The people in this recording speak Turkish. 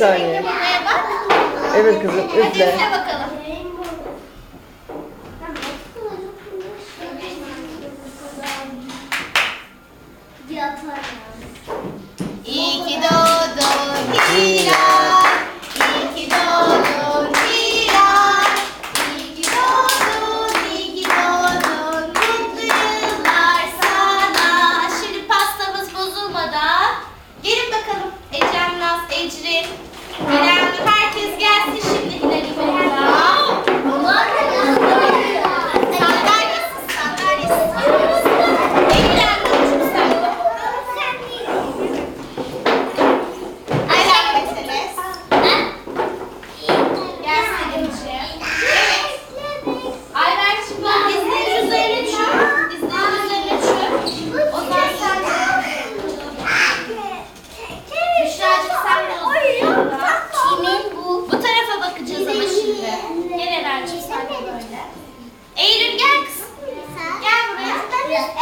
saniye. Evet kızım Hadi üfle. üfle bakalım. Nereden çıkardın böyle? Eylül gel kızım. Gel buraya.